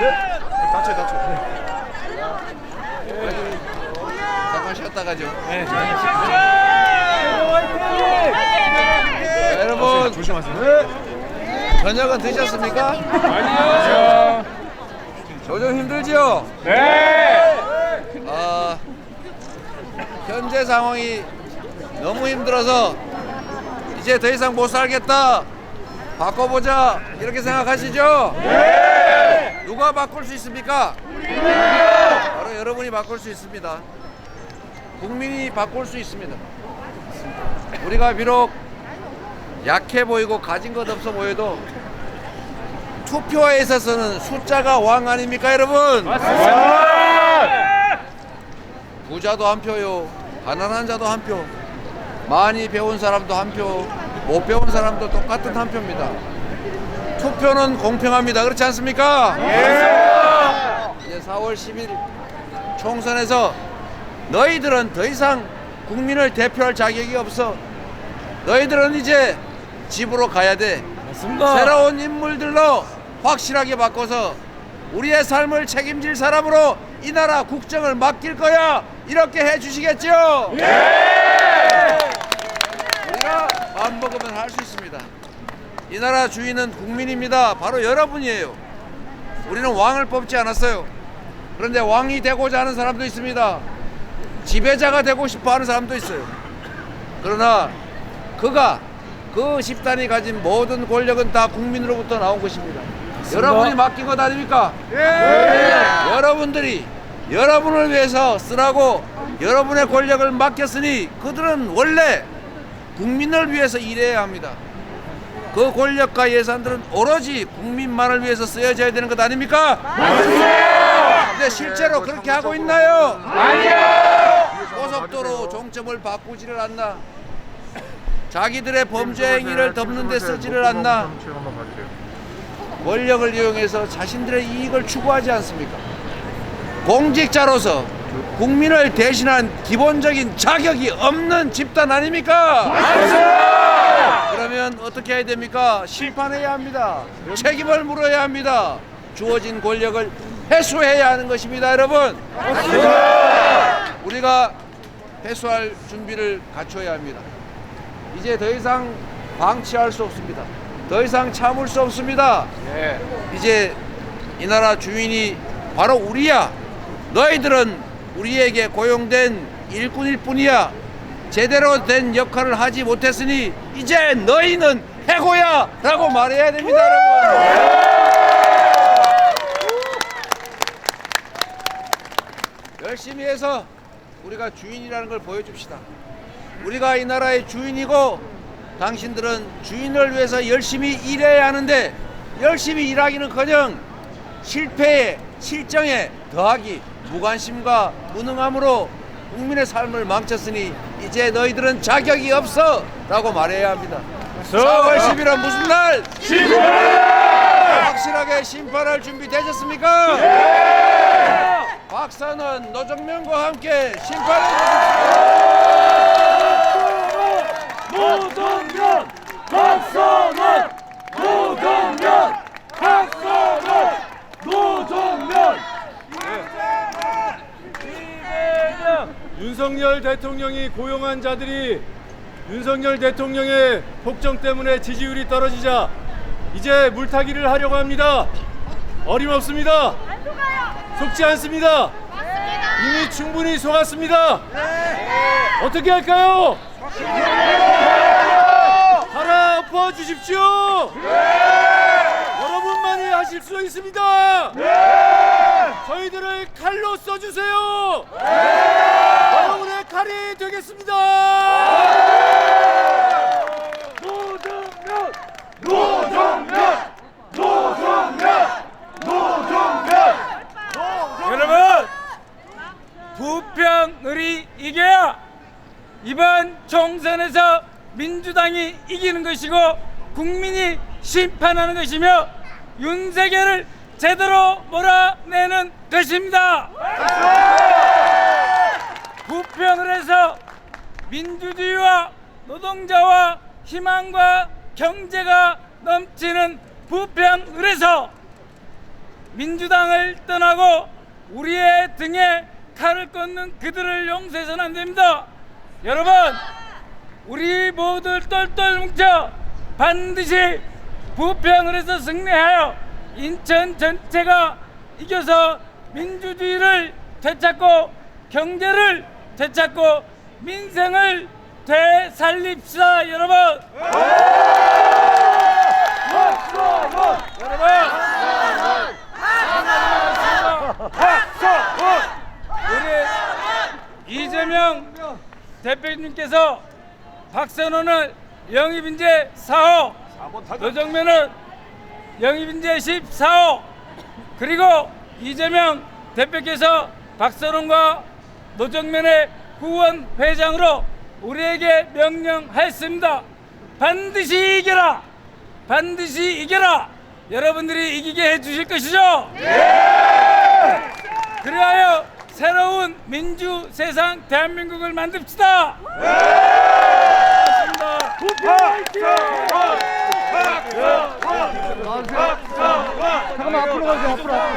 다쳐 다쳐. 잠깐 쉬었다 가 죠. 네. 자, 여러분 조심하세요. 저녁은 드셨습니까? 아니요. 조금 힘들지요? 네. 아, 현재 상황이 너무 힘들어서 이제 더 이상 못 살겠다. 바꿔보자. 이렇게 생각하시죠? 네. 누가 바꿀 수 있습니까? 바로 여러분이 바꿀 수 있습니다. 국민이 바꿀 수 있습니다. 우리가 비록 약해 보이고 가진 것 없어 보여도 투표에 있어서는 숫자가 왕 아닙니까, 여러분? 부자도 한 표요, 가난한 자도 한 표, 많이 배운 사람도 한 표, 못 배운 사람도 똑같은 한 표입니다. 투표는 공평합니다. 그렇지 않습니까? 이제 4월 10일 총선에서 너희들은 더 이상 국민을 대표할 자격이 없어. 너희들은 이제 집으로 가야 돼. 맞습니다. 새로운 인물들로 확실하게 바꿔서 우리의 삶을 책임질 사람으로 이 나라 국정을 맡길 거야. 이렇게 해 주시겠죠? 우리가 마음 먹으면 할 수 있습니다. 이 나라 주인은 국민입니다. 바로 여러분이에요. 우리는 왕을 뽑지 않았어요. 그런데 왕이 되고자 하는 사람도 있습니다. 지배자가 되고 싶어 하는 사람도 있어요. 그러나 그가 그 집단이 가진 모든 권력은 다 국민으로부터 나온 것입니다. 여러분이 맡긴 것 아닙니까? 여러분들이 여러분을 위해서 쓰라고 여러분의 권력을 맡겼으니 그들은 원래 국민을 위해서 일해야 합니다. 그 권력과 예산들은 오로지 국민만을 위해서 쓰여져야 되는 것 아닙니까? 맞습니다. 근데 실제로 그렇게 하고 있나요? 고속도로 종점을 바꾸지를 않나? 자기들의 범죄 행위를 덮는 데 쓰지를 않나? 권력을 이용해서 자신들의 이익을 추구하지 않습니까? 공직자로서 국민을 대신한 기본적인 자격이 없는 집단 아닙니까? 그러면 어떻게 해야 됩니까? 심판해야 합니다. 책임을 물어야 합니다. 주어진 권력을 회수해야 하는 것입니다, 여러분. 우리가 회수할 준비를 갖춰야 합니다. 이제 더 이상 방치할 수 없습니다. 더 이상 참을 수 없습니다. 이제 이 나라 주인이 바로 우리야. 너희들은 우리에게 고용된 일꾼일 뿐이야. 제대로 된 역할을 하지 못했으니 이제 너희는 해고야 라고 말해야 됩니다, 여러분. 열심히 해서 우리가 주인이라는 걸 보여줍시다. 우리가 이 나라의 주인이고 당신들은 주인을 위해서 열심히 일해야 하는데 열심히 일하기는커녕 실패에 실정에 더하기 무관심과 무능함으로 국민의 삶을 망쳤으니 이제 너희들은 자격이 없어 라고 말해야 합니다. 4월 10일은 무슨 날? 확실하게 심판할 준비 되셨습니까? 박사는 노정면과 함께 심판해 주십시오. 노동면 박선원 노동면 박선원 노동면 윤석열 대통령이 고용한 자들이 윤석열 대통령의 폭정 때문에 지지율이 떨어지자 이제 물타기를 하려고 합니다. 어림없습니다. 속지 않습니다. 이미 충분히 속았습니다. 어떻게 할까요? 갈아 엎어 주십시오. 여러분만이 하실 수 있습니다. 저희들을 칼로 써주세요. 칼이 되겠습니다. 노정면, 노정면, 노정면, 노정면. 여러분 부평을이 이겨야 이번 총선에서 민주당이 이기는 것이고 국민이 심판하는 것이며 윤석열을 제대로 몰아내는 것입니다. 부평을에서 민주주의와 노동자와 희망과 경제가 넘치는 부평을에서 민주당을 떠나고 우리의 등에 칼을 꽂는 그들을 용서해서는 안 됩니다. 여러분, 우리 모두 똘똘 뭉쳐 반드시 부평을 해서 승리하여 인천 전체가 이겨서 민주주의를 되찾고 경제를 되찾고 민생을 되살립시다 여러분. 여러분. 우리 이재명 대표님께서 박선호는 영입인재 4호 노정면은 영입인재 14호 그리고 이재명 대표께서 박선홍과 노정면의 후원 회장으로 우리에게 명령하였습니다. 반드시 이겨라. 반드시 이겨라. 여러분들이 이기게 해주실 것이죠? 그리하여 새로운 민주 세상 대한민국을 만듭시다. 고맙습니다. 잠깐만 앞으로 가세요 앞으로